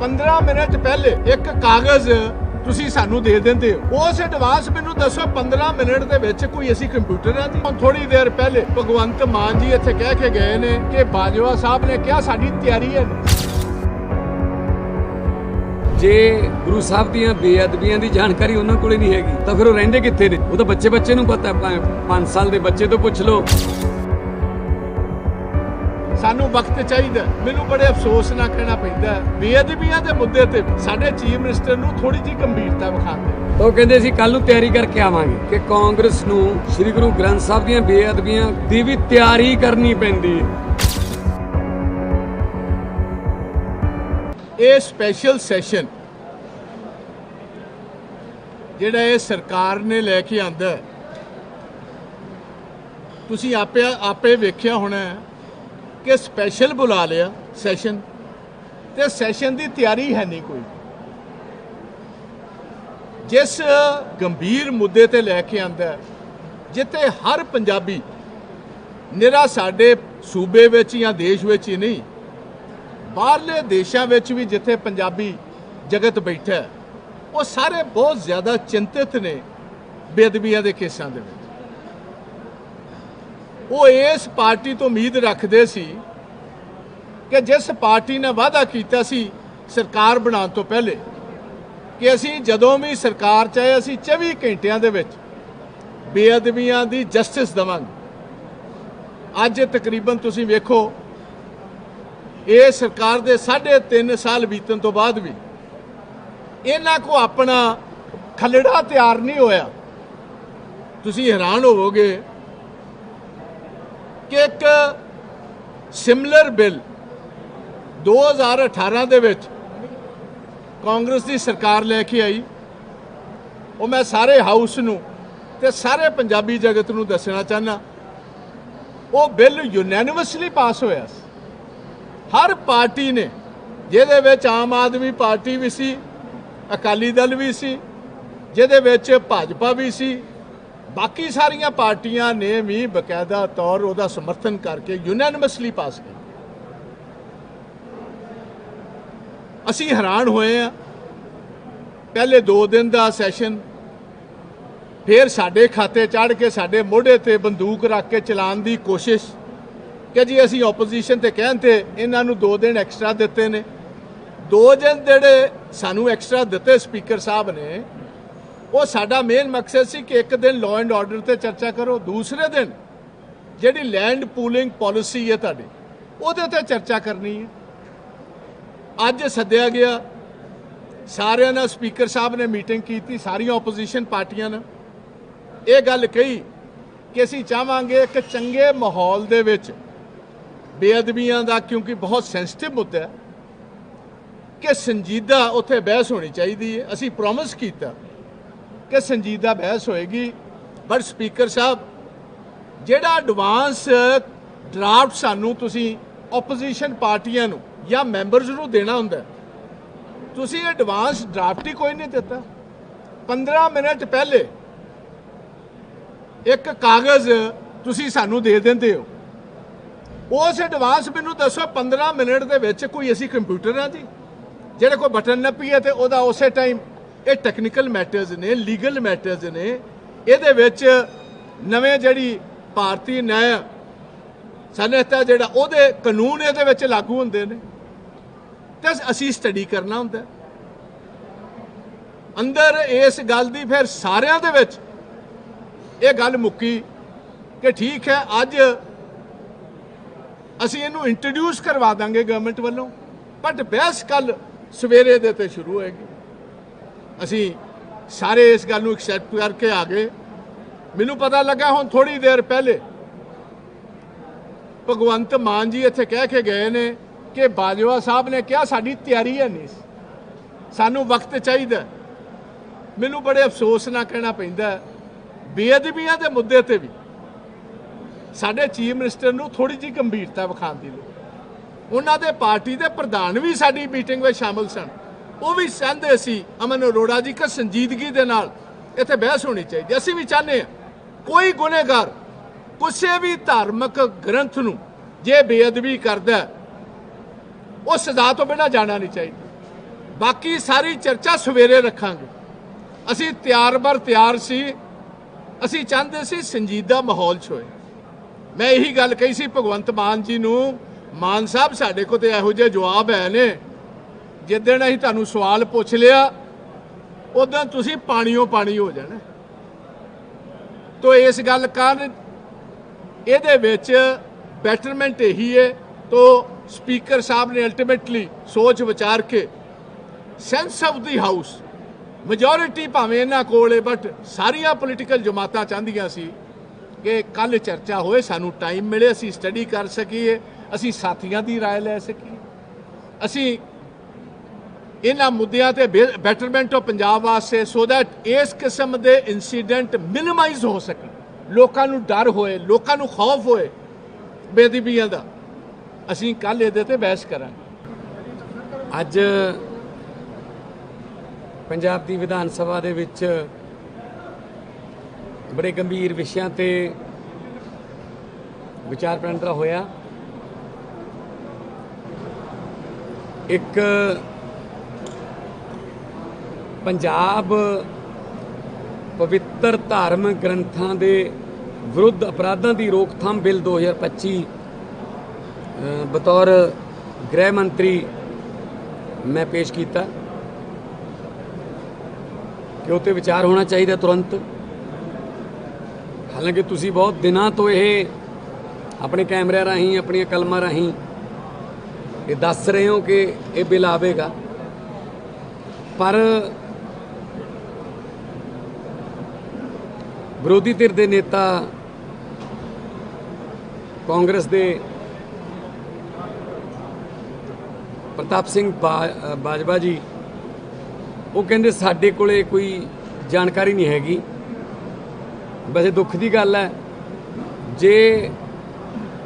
15 minute ਪਹਿਲੇ ਇੱਕ ਕਾਗਜ਼ ਤੁਸੀਂ ਸਾਨੂੰ ਦੇ ਦਿੰਦੇ ਹੋ। ਉਸ ਐਡਵਾਂਸ ਮੈਨੂੰ ਦੱਸੋ 15 ਮਿੰਟ ਦੇ ਵਿੱਚ ਕੋਈ ਅਸੀਂ ਕੰਪਿਊਟਰ ਆ ਜੀ ਥੋੜੀ ਦੇਰ ਪਹਿਲੇ ਭਗਵੰਤ ਮਾਨ ਜੀ ਇੱਥੇ ਕਹਿ ਕੇ ਗਏ ਨੇ ਕਿ ਬਾਜਵਾ ਸਾਹਿਬ ਨੇ ਕਿਹਾ ਸਾਡੀ ਤਿਆਰੀ ਹੈ। ਜੇ ਗੁਰੂ ਸਾਹਿਬ ਦੀਆਂ ਬੇਅਦਬੀਆਂ ਦੀ ਜਾਣਕਾਰੀ ਉਹਨਾਂ ਕੋਲੇ ਨਹੀਂ ਹੈਗੀ, ਤਾਂ ਫਿਰ ਉਹ ਰਹਿੰਦੇ ਕਿੱਥੇ ਨੇ? ਉਹ ਤਾਂ ਬੱਚੇ ਬੱਚੇ ਨੂੰ ਪਤਾ 5 ਸਾਲ ਦੇ ਬੱਚੇ ਤੋਂ ਪੁੱਛ ਲਓ। ਸਾਨੂੰ ਵਕਤ ਚਾਹੀਦਾ ਮੈਨੂੰ ਬੜੇ ਅਫਸੋਸ ਨਾਲ ਕਹਿਣਾ ਪੈਂਦਾ ਬੇਅਦਬੀਆਂ ਦੇ ਮੁੱਦੇ ਤੇ ਸਾਡੇ ਚੀਫ ਮਿਨਿਸਟਰ ਨੂੰ ਥੋੜੀ ਜਿਹੀ ਗੰਭੀਰਤਾ ਵਿਖਾਉਂਦੇ ਉਹ ਕਹਿੰਦੇ ਸੀ ਕੱਲ ਨੂੰ ਤਿਆਰੀ ਕਰਕੇ ਆਵਾਂਗੇ ਕਿ ਕਾਂਗਰਸ ਨੂੰ ਸ੍ਰੀ ਗੁਰੂ ਗ੍ਰੰਥ ਸਾਹਿਬ ਦੀਆਂ ਬੇਅਦਬੀਆਂ ਦੀ ਵੀ ਤਿਆਰੀ ਕਰਨੀ ਪੈਂਦੀ ਹੈ। ਇਹ ਸਪੈਸ਼ਲ ਸੈਸ਼ਨ ਜਿਹੜਾ ਇਹ ਸਰਕਾਰ ਨੇ ਲੈ ਕੇ ਆਂਦਾ ਤੁਸੀਂ ਆਪੇ ਆਪੇ ਵੇਖਿਆ ਹੋਣਾ ਕਿ ਸਪੈਸ਼ਲ ਬੁਲਾ ਲਿਆ ਸੈਸ਼ਨ ਤੇ ਸੈਸ਼ਨ ਦੀ ਤਿਆਰੀ ਹੈ ਨਹੀਂ ਕੋਈ। ਜਿਸ ਗੰਭੀਰ ਮੁੱਦੇ ਤੇ ਲੈ ਕੇ ਆਂਦਾ ਜਿੱਥੇ ਹਰ ਪੰਜਾਬੀ ਨਿਰਾ ਸਾਡੇ ਸੂਬੇ ਵਿੱਚ ਜਾਂ ਦੇਸ਼ ਵਿੱਚ ਹੀ ਨਹੀਂ, ਬਾਹਰਲੇ ਦੇਸ਼ਾਂ ਵਿੱਚ ਵੀ ਜਿੱਥੇ ਪੰਜਾਬੀ ਜਗਤ ਬੈਠਾ ਉਹ ਸਾਰੇ ਬਹੁਤ ਜ਼ਿਆਦਾ ਚਿੰਤਿਤ ਨੇ ਬੇਅਦਬੀਆਂ ਦੇ ਕੇਸਾਂ ਦੇ ਵਿੱਚ। ਉਹ ਇਸ ਪਾਰਟੀ ਤੋਂ ਉਮੀਦ ਰੱਖਦੇ ਸੀ ਕਿ ਜਿਸ ਪਾਰਟੀ ਨੇ ਵਾਅਦਾ ਕੀਤਾ ਸੀ ਸਰਕਾਰ ਬਣਾਉਣ ਤੋਂ ਪਹਿਲੇ ਕਿ ਅਸੀਂ ਜਦੋਂ ਵੀ ਸਰਕਾਰ ਚਾਹੇ ਅਸੀਂ 24 ਘੰਟਿਆਂ ਦੇ ਵਿੱਚ ਬੇਅਦਬੀਆਂ ਦੀ ਜਸਟਿਸ ਦਵਾਂਗੇ। ਅੱਜ ਤਕਰੀਬਨ ਤੁਸੀਂ ਵੇਖੋ, ਇਹ ਸਰਕਾਰ ਦੇ 3.5 ਸਾਲ ਬੀਤਣ ਤੋਂ ਬਾਅਦ ਵੀ ਇਹਨਾਂ ਕੋ ਆਪਣਾ ਖਲੜਾ ਤਿਆਰ ਨਹੀਂ ਹੋਇਆ। ਤੁਸੀਂ ਹੈਰਾਨ ਹੋਵੋਗੇ ਕਿ ਇੱਕ ਸਿਮਿਲਰ ਬਿੱਲ 2018 ਦੇ ਵਿੱਚ ਕਾਂਗਰਸ ਦੀ ਸਰਕਾਰ ਲੈ ਕੇ ਆਈ। ਉਹ ਮੈਂ ਸਾਰੇ ਹਾਊਸ ਨੂੰ ਤੇ ਸਾਰੇ ਪੰਜਾਬੀ ਜਗਤ ਨੂੰ ਦੱਸਣਾ ਚਾਹਨਾ ਉਹ ਬਿੱਲ ਯੂਨੈਨਿਮਸਲੀ ਪਾਸ ਹੋਇਆ ਸੀ। ਹਰ ਪਾਰਟੀ ਨੇ, ਜਿਹਦੇ ਵਿੱਚ ਆਮ ਆਦਮੀ ਪਾਰਟੀ ਵੀ ਸੀ, ਅਕਾਲੀ ਦਲ ਵੀ ਸੀ, ਜਿਹਦੇ ਵਿੱਚ ਭਾਜਪਾ ਵੀ ਸੀ ਬਾਕੀ ਸਾਰੀਆਂ ਪਾਰਟੀਆਂ ਨੇ ਵੀ ਬਕਾਇਦਾ ਤੌਰ ਉਹਦਾ ਸਮਰਥਨ ਕਰਕੇ ਯੂਨੈਨਿਮਸਲੀ ਪਾਸ ਕੀਤਾ। ਅਸੀਂ ਹੈਰਾਨ ਹੋਏ ਆ ਪਹਿਲੇ 2 ਦਿਨ ਦਾ ਸੈਸ਼ਨ ਫਿਰ ਸਾਡੇ ਖਾਤੇ ਚੜ ਕੇ ਸਾਡੇ ਮੋਢੇ ਤੇ ਬੰਦੂਕ ਰੱਖ ਕੇ ਚਲਾਉਣ ਦੀ ਕੋਸ਼ਿਸ਼ ਕਿ ਜੀ ਅਸੀਂ ਆਪੋਜੀਸ਼ਨ ਤੇ ਕਹਿਣ ਤੇ ਇਹਨਾਂ ਨੂੰ 2 ਦਿਨ ਐਕਸਟਰਾ ਦਿੱਤੇ ਨੇ। 2 ਦਿਨ ਜਿਹੜੇ ਸਾਨੂੰ ਐਕਸਟਰਾ ਦਿੱਤੇ ਸਪੀਕਰ ਸਾਹਿਬ ਨੇ ਉਹ ਸਾਡਾ ਮੇਨ ਮਕਸਦ ਸੀ ਕਿ ਇੱਕ ਦਿਨ ਲਾਅ ਐਂਡ ਆਰਡਰ ਤੇ ਚਰਚਾ ਕਰੋ, ਦੂਸਰੇ ਦਿਨ ਜਿਹੜੀ ਲੈਂਡ ਪੂਲਿੰਗ ਪਾਲਿਸੀ ਹੈ ਤੁਹਾਡੀ, ਉਹਦੇ ਤੇ ਚਰਚਾ ਕਰਨੀ ਹੈ। ਅੱਜ ਸੱਦਿਆ ਗਿਆ, ਸਾਰਿਆਂ ਨਾਲ ਸਪੀਕਰ ਸਾਹਿਬ ਨੇ ਮੀਟਿੰਗ ਕੀਤੀ, ਸਾਰੀਆਂ ਆਪੋਜੀਸ਼ਨ ਪਾਰਟੀਆਂ ਨਾਲ। ਇਹ ਗੱਲ ਕਹੀ ਕਿ ਅਸੀਂ ਚਾਹਾਂਗੇ ਇੱਕ ਚੰਗੇ ਮਾਹੌਲ ਦੇ ਵਿੱਚ ਬੇਅਦਬੀਆਂ ਦਾ, ਕਿਉਂਕਿ ਬਹੁਤ ਸੈਂਸਿਟਿਵ ਮੁੱਦਾ ਹੈ, ਕਿ ਸੰਜੀਦਾ ਉੱਥੇ ਬਹਿਸ ਹੋਣੀ ਚਾਹੀਦੀ ਹੈ। ਅਸੀਂ ਪ੍ਰੋਮਿਸ ਕੀਤਾ ਕਿ ਸੰਜੀਦਾ ਬਹਿਸ ਹੋਏਗੀ। ਪਰ ਸਪੀਕਰ ਸਾਹਿਬ, ਜਿਹੜਾ ਐਡਵਾਂਸ ਡਰਾਫਟ ਸਾਨੂੰ ਤੁਸੀਂ ਆਪੋਜੀਸ਼ਨ ਪਾਰਟੀਆਂ ਨੂੰ ਜਾਂ ਮੈਂਬਰਸ ਨੂੰ ਦੇਣਾ ਹੁੰਦਾ ਤੁਸੀਂ ਐਡਵਾਂਸ ਡਰਾਫਟ ਹੀ ਕੋਈ ਨਹੀਂ ਦਿੱਤਾ। 15 ਮਿੰਟ ਪਹਿਲੇ ਇੱਕ ਕਾਗਜ਼ ਤੁਸੀਂ ਸਾਨੂੰ ਦੇ ਦਿੰਦੇ ਹੋ। ਉਸ ਐਡਵਾਂਸ ਮੈਨੂੰ ਦੱਸੋ 15 ਮਿੰਟ ਦੇ ਵਿੱਚ ਕੋਈ ਅਸੀਂ ਕੰਪਿਊਟਰ ਆ ਜੀ? ਜਿਹੜੇ ਕੋਈ ਬਟਨ ਨੱਪੀਏ ਤੇ ਉਹਦਾ ਉਸੇ ਟਾਈਮ ਇਹ ਟੈਕਨੀਕਲ ਮੈਟਰਸ ਨੇ ਲੀਗਲ ਮੈਟਰਸ ਨੇ। ਇਹਦੇ ਵਿੱਚ ਨਵੇਂ ਜਿਹੜੀ ਭਾਰਤੀ ਨਿਆਂ ਸਨਅਤ ਜਿਹੜਾ, ਉਹਦੇ ਕਾਨੂੰਨ ਇਹਦੇ ਵਿੱਚ ਲਾਗੂ ਹੁੰਦੇ ਨੇ। ਤੇ ਅਸੀਂ ਸਟੱਡੀ ਕਰਨਾ ਹੁੰਦਾ। ਅੰਦਰ ਇਸ ਗੱਲ ਦੀ ਫਿਰ ਸਾਰਿਆਂ ਦੇ ਵਿੱਚ ਇਹ ਗੱਲ ਮੁੱਕੀ ਕਿ ਠੀਕ ਹੈ, ਅੱਜ ਅਸੀਂ ਇਹਨੂੰ ਇੰਟਰੋਡਿਊਸ ਕਰਵਾ ਦਾਂਗੇ ਗਵਰਨਮੈਂਟ ਵੱਲੋਂ। ਬਟ ਬਹਿਸ ਕੱਲ ਸਵੇਰੇ ਦੇ ਤੇ ਸ਼ੁਰੂ ਹੋਏਗੀ। ਅਸੀਂ ਸਾਰੇ ਇਸ ਗੱਲ ਨੂੰ ਐਕਸੈਪਟ ਕਰਕੇ ਆ ਗਏ। ਮੈਨੂੰ ਪਤਾ ਲੱਗਾ ਹੁਣ ਥੋੜੀ ਦੇਰ ਪਹਿਲੇ ਭਗਵੰਤ ਮਾਨ ਜੀ ਇੱਥੇ ਕਹਿ ਕੇ ਗਏ ਨੇ ਕਿ ਬਾਜਵਾ ਸਾਹਿਬ ਨੇ ਕਿਹਾ ਸਾਡੀ ਤਿਆਰੀ ਹੈ ਨਹੀਂ। ਸਾਨੂੰ ਵਕਤ ਚਾਹੀਦਾ ਮੈਨੂੰ ਬੜੇ ਅਫਸੋਸ ਨਾਲ ਕਹਿਣਾ ਪੈਂਦਾ ਹੈ, ਬੇਅਦਬੀਆਂ ਦੇ ਮੁੱਦੇ ਤੇ ਵੀ ਸਾਡੇ ਚੀਫ ਮਿਨਿਸਟਰ ਨੂੰ ਥੋੜੀ ਜਿਹੀ ਗੰਭੀਰਤਾ ਵਿਖਾਉਣ ਦੀ ਲੋੜ ਉਹਨਾਂ ਦੇ ਪਾਰਟੀ ਦੇ ਪ੍ਰਧਾਨ ਵੀ ਸਾਡੀ ਮੀਟਿੰਗ ਵਿੱਚ ਸ਼ਾਮਲ ਸਨ। ਉਹ ਵੀ ਚਾਹੁੰਦੇ ਸੀ, ਅਮਨ ਅਰੋੜਾ ਜੀ, ਕਿ ਸੰਜੀਦਗੀ ਦੇ ਨਾਲ ਇੱਥੇ ਬਹਿਸ ਹੋਣੀ ਚਾਹੀਦੀ। ਅਸੀਂ ਵੀ ਚਾਹੁੰਦੇ ਹਾਂ, ਕੋਈ ਗੁਨੇਗਾਰ, ਕਿਸੇ ਵੀ ਧਾਰਮਿਕ ਗ੍ਰੰਥ ਨੂੰ ਜੇ ਬੇਅਦਬੀ ਕਰਦਾ ਉਹ ਸਜ਼ਾ ਤੋਂ ਬਿਨਾਂ ਜਾਣਾ ਨਹੀਂ ਚਾਹੀਦਾ। ਬਾਕੀ ਸਾਰੀ ਚਰਚਾ ਸਵੇਰੇ ਰੱਖਾਂਗੇ। ਅਸੀਂ ਤਿਆਰ ਬਰ ਤਿਆਰ ਸੀ। ਅਸੀਂ ਚਾਹੁੰਦੇ ਸੀ ਸੰਜੀਦਾ ਮਾਹੌਲ ਛੋਏ ਮੈਂ ਇਹੀ ਗੱਲ ਕਹੀ ਸੀ, ਭਗਵੰਤ ਮਾਨ ਜੀ ਨੂੰ, ਮਾਨ ਸਾਹਿਬ ਸਾਡੇ ਕੋਲ ਤੇ ਇਹੋ ਜਿਹੇ ਜਵਾਬ ਹੈ ਨੇ। ਜਿੱਦਣ ਅਸੀਂ ਤੁਹਾਨੂੰ ਸਵਾਲ ਪੁੱਛ ਲਿਆ ਉਦੋਂ ਤੁਸੀਂ ਪਾਣੀਓ ਪਾਣੀ ਹੋ ਜਾਣਾ ਤੋ ਇਸ ਗੱਲ ਕਾਰਨ ਇਹਦੇ ਵਿੱਚ ਬੈਟਰਮੈਂਟ ਇਹੀ ਹੈ ਤੋ ਸਪੀਕਰ ਸਾਹਿਬ ਨੇ ਅਲਟੀਮੇਟਲੀ ਸੋਚ ਵਿਚਾਰ ਕੇ sense of the house majority ਭਾਵੇਂ ਇਹਨਾਂ ਕੋਲ ਹੈ ਬਟ ਸਾਰੀਆਂ ਪੋਲੀਟੀਕਲ ਜਮਾਤਾਂ ਚਾਹੁੰਦੀਆਂ ਸੀ ਕਿ ਕੱਲ ਚਰਚਾ ਹੋਏ ਸਾਨੂੰ ਟਾਈਮ ਮਿਲੇ ਅਸੀਂ ਸਟੱਡੀ ਕਰ ਸਕੀਏ ਅਸੀਂ ਸਾਥੀਆਂ ਦੀ رائے ਲੈ ਸਕੀਏ ਅਸੀਂ ਇਹਨਾਂ ਮੁੱਦਿਆਂ ਤੇ ਬੈਟਰਮੈਂਟ ਆਫ ਪੰਜਾਬ ਵਾਸਤੇ ਸੋ ਦੈਟ ਇਸ ਕਿਸਮ ਦੇ ਇਨਸੀਡੈਂਟ ਮਿਨੀਮਾਈਜ਼ ਹੋ ਸਕਣ। ਲੋਕਾਂ ਨੂੰ ਡਰ ਹੋਏ, ਲੋਕਾਂ ਨੂੰ ਖੌਫ ਹੋਏ ਬੇਦਬੀਆਂ ਦਾ। ਅਸੀਂ ਕੱਲ ਇਹਦੇ ਤੇ ਬਹਿਸ ਕਰਾਂਗੇ। ਅੱਜ ਪੰਜਾਬ ਦੀ ਵਿਧਾਨ ਸਭਾ ਦੇ ਵਿੱਚ ਬੜੇ ਗੰਭੀਰ ਵਿਸ਼ਿਆਂ ਤੇ ਵਿਚਾਰ ਵਟਾਂਦਰਾ ਹੋਇਆ। ਇੱਕ ਪੰਜਾਬ ਪਵਿੱਤਰ ਧਾਰਮਿਕ ਗ੍ਰੰਥਾਂ ਦੇ ਵਿਰੁੱਧ ਅਪਰਾਧਾਂ ਦੀ ਰੋਕਥਾਮ ਬਿੱਲ 2025 ਅ, ਬਤੌਰ ਗ੍ਰਹਿ ਮੰਤਰੀ ਮੈਂ ਪੇਸ਼ ਕੀਤਾ। ਕਿ ਉਹ ਤੇ ਵਿਚਾਰ ਹੋਣਾ ਚਾਹੀਦਾ ਤੁਰੰਤ। ਹਾਲਾਂਕਿ ਤੁਸੀਂ ਬਹੁਤ ਦਿਨਾਂ ਤੋਂ ਇਹ ਆਪਣੇ ਕੈਮਰਿਆਂ ਰਾਹੀਂ ਆਪਣੀਆਂ ਕਲਮਾਂ ਰਾਹੀਂ ਇਹ ਦੱਸ ਰਹੇ ਹੋ ਕਿ ਇਹ ਬਿੱਲ ਆਵੇਗਾ। ਪਰ ਵਿਰੋਧੀ ਧਿਰ ਦੇ ਨੇਤਾ ਕਾਂਗਰਸ ਦੇ ਪ੍ਰਤਾਪ ਸਿੰਘ ਬਾਜਵਾ ਜੀ, ਉਹ ਕਹਿੰਦੇ ਸਾਡੇ ਕੋਲੇ ਕੋਈ ਜਾਣਕਾਰੀ ਨਹੀਂ ਹੈਗੀ। ਵੈਸੇ ਦੁੱਖ ਦੀ ਗੱਲ ਹੈ, ਜੇ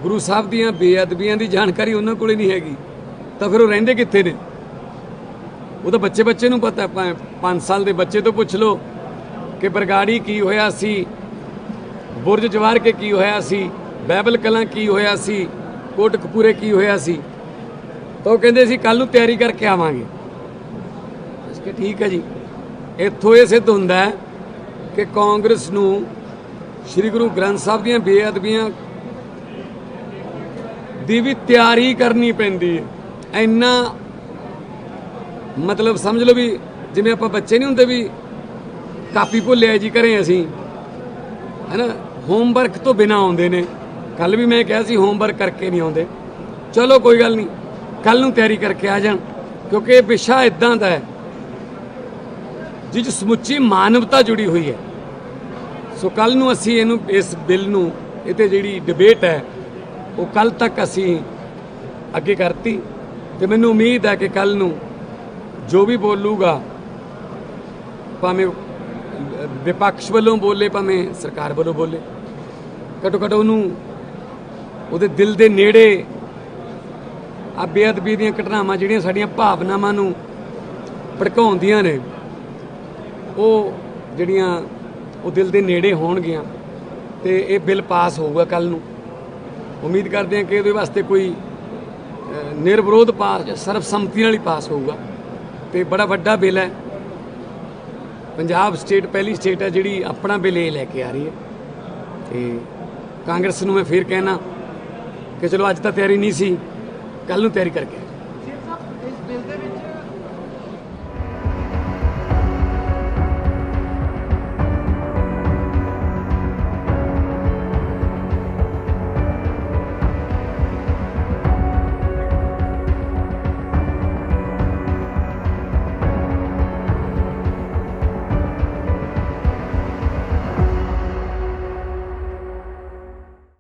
ਗੁਰੂ ਸਾਹਿਬ ਦੀਆਂ ਬੇਅਦਬੀਆਂ ਦੀ ਜਾਣਕਾਰੀ ਉਹਨਾਂ ਕੋਲੇ ਨਹੀਂ ਹੈਗੀ, ਤਾਂ ਫਿਰ ਉਹ ਰਹਿੰਦੇ ਕਿੱਥੇ ਨੇ? ਉਹ ਤਾਂ ਬੱਚੇ ਬੱਚੇ ਨੂੰ ਪਤਾ 5 ਸਾਲ ਦੇ ਬੱਚੇ ਤੋਂ ਪੁੱਛ ਲਓ। ਕਿ ਬਰਗਾੜੀ ਕੀ ਹੋਇਆ ਸੀ? ਬੁਰਜ ਜਵਾਰ ਕੇ ਕੀ ਹੋਇਆ ਸੀ? ਬਾਈਬਲ ਕਲਾਂ ਕੀ ਹੋਇਆ ਸੀ? ਕੋਟ ਕੋਟਕਪੂਰੇ ਕੀ ਹੋਇਆ ਸੀ? ਤਾਂ ਉਹ ਕਹਿੰਦੇ ਸੀ ਕੱਲ ਨੂੰ ਤਿਆਰੀ ਕਰਕੇ ਆਵਾਂਗੇ। ਅਸੀਂ ਠੀਕ ਹੈ ਜੀ। ਇੱਥੋਂ ਇਹ ਸਿੱਧ ਹੁੰਦਾ ਹੈ ਕਿ ਕਾਂਗਰਸ ਨੂੰ ਸ੍ਰੀ ਗੁਰੂ ਗ੍ਰੰਥ ਸਾਹਿਬ ਦੀਆਂ ਬੇਅਦਬੀਆਂ ਦੀ ਵੀ ਤਿਆਰੀ ਕਰਨੀ ਪੈਂਦੀ ਹੈ। ਇੰਨਾ ਮਤਲਬ ਸਮਝ ਲਓ ਵੀ ਜਿਵੇਂ ਆਪਾਂ ਬੱਚੇ ਨਹੀਂ ਹੁੰਦੇ ਵੀ ਕਾਪੀ ਭੁੱਲਿਆ ਜੀ ਘਰੇ ਅਸੀਂ। ਹੈਨਾ? ਹੋਮਵਰਕ ਤੋਂ ਬਿਨਾ ਆਉਂਦੇ ਨੇ। ਕੱਲ ਵੀ ਮੈਂ ਕਿਹਾ ਸੀ ਹੋਮਵਰਕ ਕਰਕੇ ਨਹੀਂ ਆਉਂਦੇ। ਚਲੋ ਕੋਈ ਗੱਲ ਨਹੀਂ। ਕੱਲ ਨੂੰ ਤਿਆਰੀ ਕਰਕੇ ਆ ਜਾਣ। ਕਿਉਂਕਿ ਇਹ ਵਿਸ਼ਾ ਇਦਾਂ ਦਾ ਹੈ। ਜਿਸ 'ਚ ਸਮੁੱਚੀ ਮਾਨਵਤਾ ਜੁੜੀ ਹੋਈ ਹੈ। ਸੋ ਕੱਲ ਨੂੰ ਅਸੀਂ ਇਹਨੂੰ, ਇਸ ਬਿੱਲ ਨੂੰ ਇਹ ਜਿਹੜੀ ਡਿਬੇਟ ਹੈ, ਉਹ ਕੱਲ ਤੱਕ ਅਸੀਂ ਅੱਗੇ ਕਰਤੀ। ਤੇ ਮੈਨੂੰ ਉਮੀਦ ਹੈ ਕਿ ਕੱਲ ਨੂੰ ਜੋ ਵੀ ਬੋਲੂਗਾ, ਭਾਵੇਂ ਵਿਪਕਸ਼ ਵੱਲੋਂ ਬੋਲੇ ਭਾਵੇਂ ਸਰਕਾਰ ਵੱਲੋਂ ਬੋਲੇ। ਘਟੋ ਘਟ ਉਹਨੂੰ ਉਹਦੇ ਦਿਲ ਦੇ ਨੇੜੇ ਆ ਬੇਅਦਬੀ ਦੀਆਂ ਘਟਨਾਵਾਂ ਜਿਹੜੀਆਂ ਸਾਡੀਆਂ ਭਾਵਨਾਵਾਂ ਨੂੰ ਭੜਕਾਉਂਦੀਆਂ ਨੇ, ਉਹ ਜਿਹੜੀਆਂ ਉਹ ਦਿਲ ਦੇ ਨੇੜੇ ਹੋਣਗੀਆਂ ਤੇ ਇਹ ਬਿੱਲ ਪਾਸ ਹੋਊਗਾ ਕੱਲ ਨੂੰ। ਉਮੀਦ ਕਰਦੇ ਹਾਂ ਕਿ ਇਹਦੇ ਵਾਸਤੇ ਕੋਈ ਨਿਰਵਿਰੋਧ ਪਾਸ ਜਾਂ ਸਰਬਸੰਮਤੀ ਨਾਲ ਹੀ ਪਾਸ ਹੋਊਗਾ। ਤੇ ਬੜਾ ਵੱਡਾ ਬਿੱਲ ਹੈ। ਪੰਜਾਬ ਸਟੇਟ, ਪਹਿਲੀ ਸਟੇਟ ਹੈ ਜਿਹੜੀ ਆਪਣਾ ਬਿੱਲ ਇਹ ਲੈ ਕੇ ਆ ਰਹੀ ਹੈ। ਤੇ ਕਾਂਗਰਸ ਨੂੰ ਮੈਂ ਫੇਰ ਕਹਿਣਾ ਕਿ ਚਲੋ ਅੱਜ ਤਾਂ ਤਿਆਰੀ ਨਹੀਂ ਸੀ ਕੱਲ ਨੂੰ ਤਿਆਰੀ ਕਰਕੇ